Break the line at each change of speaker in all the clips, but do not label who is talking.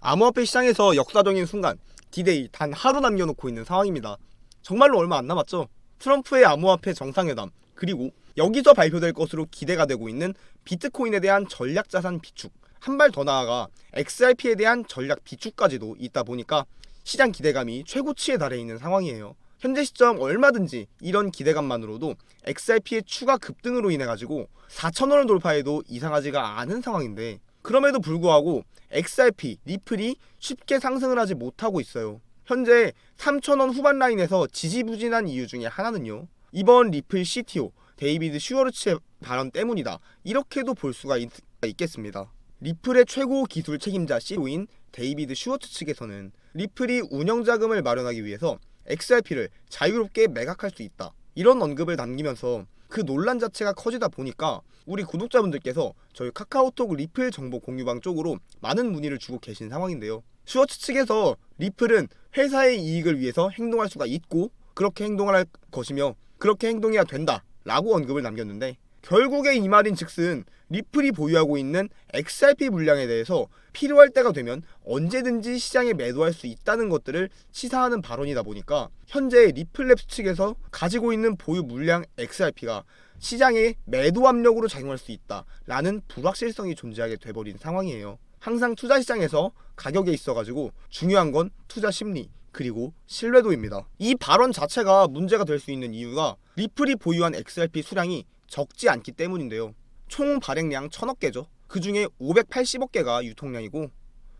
암호화폐 시장에서 역사적인 순간 디데이 단 하루 남겨놓고 있는 상황입니다. 정말로 얼마 안 남았죠? 트럼프의 암호화폐 정상회담 그리고 여기서 발표될 것으로 기대가 되고 있는 비트코인에 대한 전략 자산 비축 한 발 더 나아가 XRP에 대한 전략 비축까지도 있다 보니까 시장 기대감이 최고치에 달해 있는 상황이에요. 현재 시점 얼마든지 이런 기대감만으로도 XRP의 추가 급등으로 인해 가지고 4,000원을 돌파해도 이상하지가 않은 상황인데 그럼에도 불구하고 XRP, 리플이 쉽게 상승을 하지 못하고 있어요. 현재 3,000원 후반 라인에서 지지부진한 이유 중에 하나는요. 이번 리플 CTO 데이비드 슈워르츠의 발언 때문이다. 이렇게도 볼 수가 있, 있겠습니다. 리플의 최고 기술 책임자 CEO인 데이비드 슈워츠 측에서는 리플이 운영 자금을 마련하기 위해서 XRP를 자유롭게 매각할 수 있다. 이런 언급을 남기면서 그 논란 자체가 커지다 보니까 우리 구독자분들께서 저희 카카오톡 리플 정보 공유방 쪽으로 많은 문의를 주고 계신 상황인데요. 슈워츠 측에서 리플은 회사의 이익을 위해서 행동할 수가 있고 그렇게 행동을 할 것이며 그렇게 행동해야 된다 라고 언급을 남겼는데 결국에 이 말인 즉슨 리플이 보유하고 있는 XRP 물량에 대해서 필요할 때가 되면 언제든지 시장에 매도할 수 있다는 것들을 시사하는 발언이다 보니까 현재 리플랩스 측에서 가지고 있는 보유 물량 XRP가 시장에 매도 압력으로 작용할 수 있다라는 불확실성이 존재하게 돼버린 상황이에요. 항상 투자 시장에서 가격에 있어가지고 중요한 건 투자 심리 그리고 신뢰도입니다. 이 발언 자체가 문제가 될 수 있는 이유가 리플이 보유한 XRP 수량이 적지 않기 때문인데요. 총 발행량 1000억 개죠. 그 중에 580억 개가 유통량이고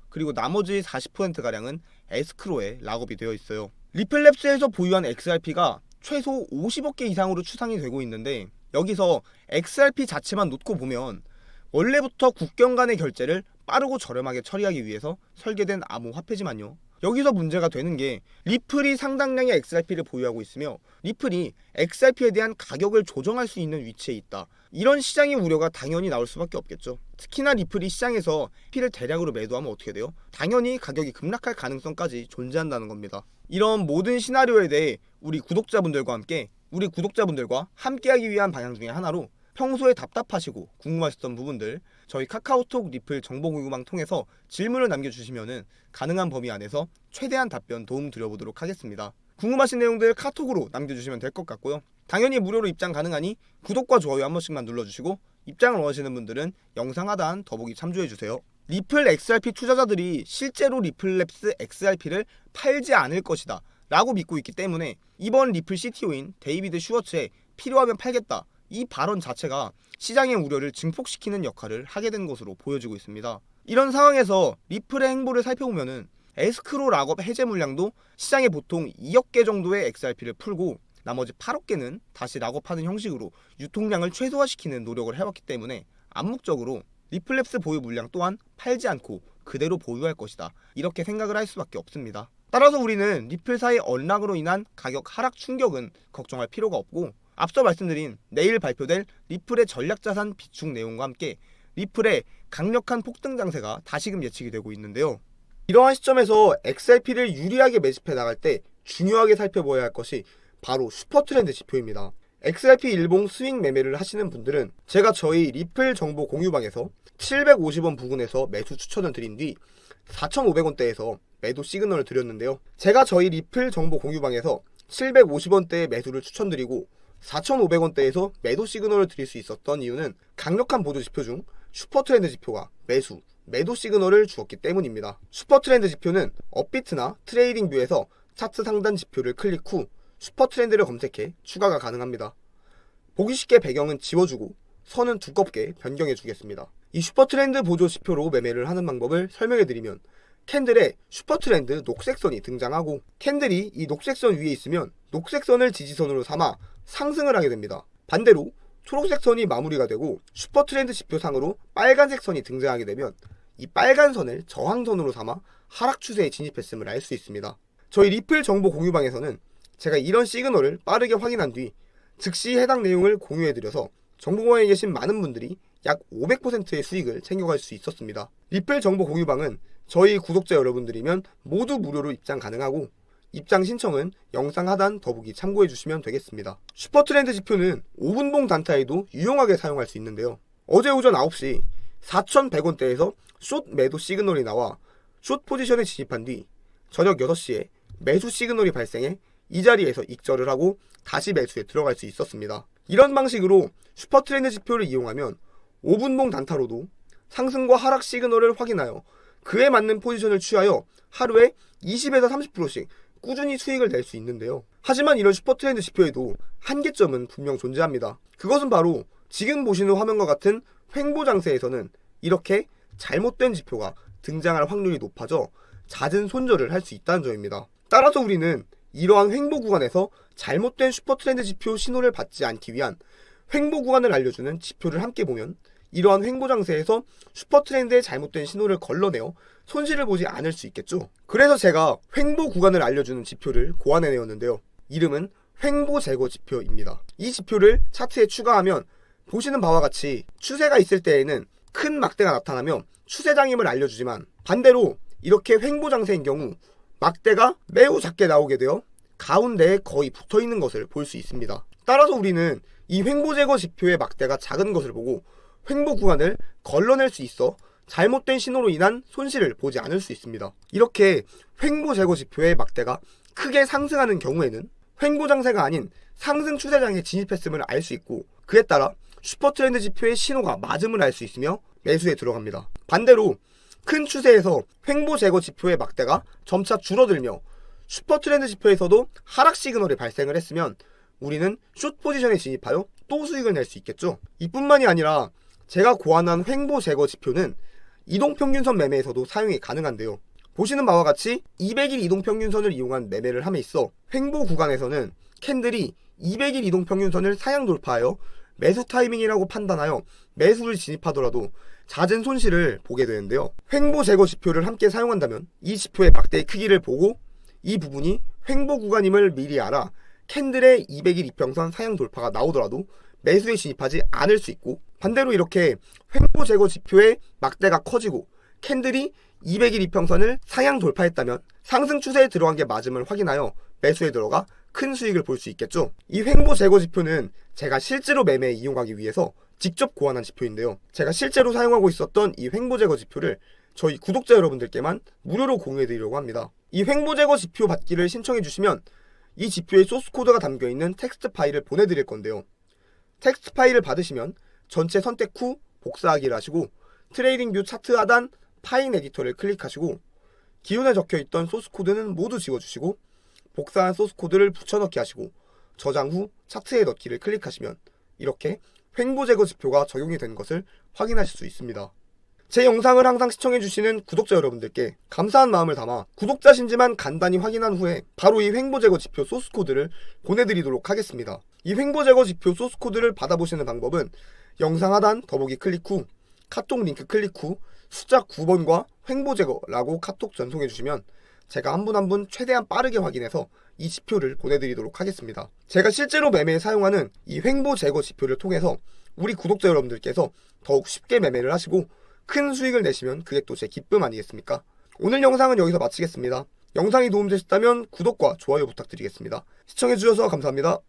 그리고 나머지 40%가량은 에스크로에 락업이 되어 있어요. 리플랩스에서 보유한 XRP가 최소 50억 개 이상으로 추상이 되고 있는데 여기서 XRP 자체만 놓고 보면 원래부터 국경 간의 결제를 빠르고 저렴하게 처리하기 위해서 설계된 암호 화폐지만요. 여기서 문제가 되는 게 리플이 상당량의 XRP를 보유하고 있으며 리플이 XRP에 대한 가격을 조정할 수 있는 위치에 있다. 이런 시장의 우려가 당연히 나올 수밖에 없겠죠. 특히나 리플이 시장에서 피를 대량으로 매도하면 어떻게 돼요? 당연히 가격이 급락할 가능성까지 존재한다는 겁니다. 이런 모든 시나리오에 대해 우리 구독자분들과 함께 우리 구독자분들과 함께하기 위한 방향 중에 하나로 평소에 답답하시고 궁금하셨던 부분들 저희 카카오톡 리플 정보공유망 통해서 질문을 남겨주시면은 가능한 범위 안에서 최대한 답변 도움 드려보도록 하겠습니다. 궁금하신 내용들 카톡으로 남겨주시면 될 것 같고요. 당연히 무료로 입장 가능하니 구독과 좋아요 한 번씩만 눌러주시고 입장을 원하시는 분들은 영상 하단 더보기 참조해주세요. 리플 XRP 투자자들이 실제로 리플랩스 XRP를 팔지 않을 것이다 라고 믿고 있기 때문에 이번 리플 CTO인 데이비드 슈워츠의 필요하면 팔겠다 이 발언 자체가 시장의 우려를 증폭시키는 역할을 하게 된 것으로 보여지고 있습니다. 이런 상황에서 리플의 행보를 살펴보면은 에스크로 락업 해제 물량도 시장에 보통 2억 개 정도의 XRP를 풀고 나머지 8억 개는 다시 락업하는 형식으로 유통량을 최소화시키는 노력을 해왔기 때문에 암묵적으로 리플랩스 보유 물량 또한 팔지 않고 그대로 보유할 것이다. 이렇게 생각을 할 수밖에 없습니다. 따라서 우리는 리플사의 언락으로 인한 가격 하락 충격은 걱정할 필요가 없고 앞서 말씀드린 내일 발표될 리플의 전략자산 비축 내용과 함께 리플의 강력한 폭등 장세가 다시금 예측이 되고 있는데요. 이러한 시점에서 XRP를 유리하게 매집해 나갈 때 중요하게 살펴봐야 할 것이 바로 슈퍼트렌드 지표입니다. XRP 일봉 스윙 매매를 하시는 분들은 제가 저희 리플 정보 공유방에서 750원 부근에서 매수 추천을 드린 뒤 4,500원대에서 매도 시그널을 드렸는데요. 제가 저희 리플 정보 공유방에서 750원대의 매수를 추천드리고 4,500원대에서 매도 시그널을 드릴 수 있었던 이유는 강력한 보조 지표 중 슈퍼 트렌드 지표가 매수, 매도 시그널을 주었기 때문입니다. 슈퍼 트렌드 지표는 업비트나 트레이딩 뷰에서 차트 상단 지표를 클릭 후 슈퍼 트렌드를 검색해 추가가 가능합니다. 보기 쉽게 배경은 지워주고 선은 두껍게 변경해 주겠습니다. 이 슈퍼 트렌드 보조 지표로 매매를 하는 방법을 설명해 드리면 캔들에 슈퍼 트렌드 녹색선이 등장하고 캔들이 이 녹색선 위에 있으면 녹색선을 지지선으로 삼아 상승을 하게 됩니다. 반대로 초록색 선이 마무리가 되고 슈퍼 트렌드 지표상으로 빨간색 선이 등장하게 되면 이 빨간 선을 저항선으로 삼아 하락 추세에 진입했음을 알 수 있습니다. 저희 리플 정보 공유방에서는 제가 이런 시그널을 빠르게 확인한 뒤 즉시 해당 내용을 공유해드려서 정보방에 계신 많은 분들이 약 500%의 수익을 챙겨갈 수 있었습니다. 리플 정보 공유방은 저희 구독자 여러분들이면 모두 무료로 입장 가능하고 입장 신청은 영상 하단 더보기 참고해 주시면 되겠습니다. 슈퍼트렌드 지표는 5분봉 단타에도 유용하게 사용할 수 있는데요. 어제 오전 9시 4,100원대에서 숏 매도 시그널이 나와 숏 포지션에 진입한 뒤 저녁 6시에 매수 시그널이 발생해 이 자리에서 익절을 하고 다시 매수에 들어갈 수 있었습니다. 이런 방식으로 슈퍼 트렌드 지표를 이용하면 5분봉 단타로도 상승과 하락 시그널을 확인하여 그에 맞는 포지션을 취하여 하루에 20에서 30%씩 꾸준히 수익을 낼 수 있는데요. 하지만 이런 슈퍼 트렌드 지표에도 한계점은 분명 존재합니다. 그것은 바로 지금 보시는 화면과 같은 횡보 장세에서는 이렇게 잘못된 지표가 등장할 확률이 높아져 잦은 손절을 할 수 있다는 점입니다. 따라서 우리는 이러한 횡보 구간에서 잘못된 슈퍼 트렌드 지표 신호를 받지 않기 위한 횡보 구간을 알려주는 지표를 함께 보면 이러한 횡보 장세에서 슈퍼 트렌드의 잘못된 신호를 걸러내어 손실을 보지 않을 수 있겠죠. 그래서 제가 횡보 구간을 알려주는 지표를 고안해내었는데요. 이름은 횡보 제거 지표입니다. 이 지표를 차트에 추가하면 보시는 바와 같이 추세가 있을 때에는 큰 막대가 나타나며 추세장임을 알려주지만 반대로 이렇게 횡보 장세인 경우 막대가 매우 작게 나오게 되어 가운데에 거의 붙어 있는 것을 볼 수 있습니다. 따라서 우리는 이 횡보 제거 지표의 막대가 작은 것을 보고 횡보 구간을 걸러낼 수 있어 잘못된 신호로 인한 손실을 보지 않을 수 있습니다. 이렇게 횡보 제거 지표의 막대가 크게 상승하는 경우에는 횡보 장세가 아닌 상승 추세장에 진입했음을 알 수 있고 그에 따라 슈퍼 트렌드 지표의 신호가 맞음을 알 수 있으며 매수에 들어갑니다. 반대로 큰 추세에서 횡보 제거 지표의 막대가 점차 줄어들며 슈퍼 트렌드 지표에서도 하락 시그널이 발생을 했으면 우리는 숏 포지션에 진입하여 또 수익을 낼 수 있겠죠. 이뿐만이 아니라 제가 고안한 횡보 제거 지표는 이동평균선 매매에서도 사용이 가능한데요. 보시는 바와 같이 200일 이동평균선을 이용한 매매를 함에 있어 횡보 구간에서는 캔들이 200일 이동평균선을 사양 돌파하여 매수 타이밍이라고 판단하여 매수를 진입하더라도 잦은 손실을 보게 되는데요. 횡보 제거 지표를 함께 사용한다면 이 지표의 막대의 크기를 보고 이 부분이 횡보 구간임을 미리 알아 캔들의 200일 이평선 사양 돌파가 나오더라도 매수에 진입하지 않을 수 있고 반대로 이렇게 횡보 제거 지표의 막대가 커지고 캔들이 200일 이평선을 상향 돌파했다면 상승 추세에 들어간 게 맞음을 확인하여 매수에 들어가 큰 수익을 볼 수 있겠죠. 이 횡보 제거 지표는 제가 실제로 매매에 이용하기 위해서 직접 고안한 지표인데요. 제가 실제로 사용하고 있었던 이 횡보 제거 지표를 저희 구독자 여러분들께만 무료로 공유해 드리려고 합니다. 이 횡보 제거 지표 받기를 신청해 주시면 이 지표의 소스 코드가 담겨 있는 텍스트 파일을 보내 드릴 건데요. 텍스트 파일을 받으시면 전체 선택 후 복사하기를 하시고 트레이딩 뷰 차트 하단 파인 에디터를 클릭하시고 기존에 적혀 있던 소스 코드는 모두 지워주시고 복사한 소스 코드를 붙여넣기 하시고 저장 후 차트에 넣기를 클릭하시면 이렇게 횡보 제거 지표가 적용이 된 것을 확인하실 수 있습니다. 제 영상을 항상 시청해주시는 구독자 여러분들께 감사한 마음을 담아 구독자신지만 간단히 확인한 후에 바로 이 횡보 제거 지표 소스 코드를 보내드리도록 하겠습니다. 이 횡보 제거 지표 소스 코드를 받아보시는 방법은 영상 하단 더보기 클릭 후 카톡 링크 클릭 후 숫자 9번과 횡보 제거라고 카톡 전송해 주시면 제가 한 분 한 분 최대한 빠르게 확인해서 이 지표를 보내드리도록 하겠습니다. 제가 실제로 매매에 사용하는 이 횡보 제거 지표를 통해서 우리 구독자 여러분들께서 더욱 쉽게 매매를 하시고 큰 수익을 내시면 그게 또 제 기쁨 아니겠습니까? 오늘 영상은 여기서 마치겠습니다. 영상이 도움되셨다면 구독과 좋아요 부탁드리겠습니다. 시청해주셔서 감사합니다.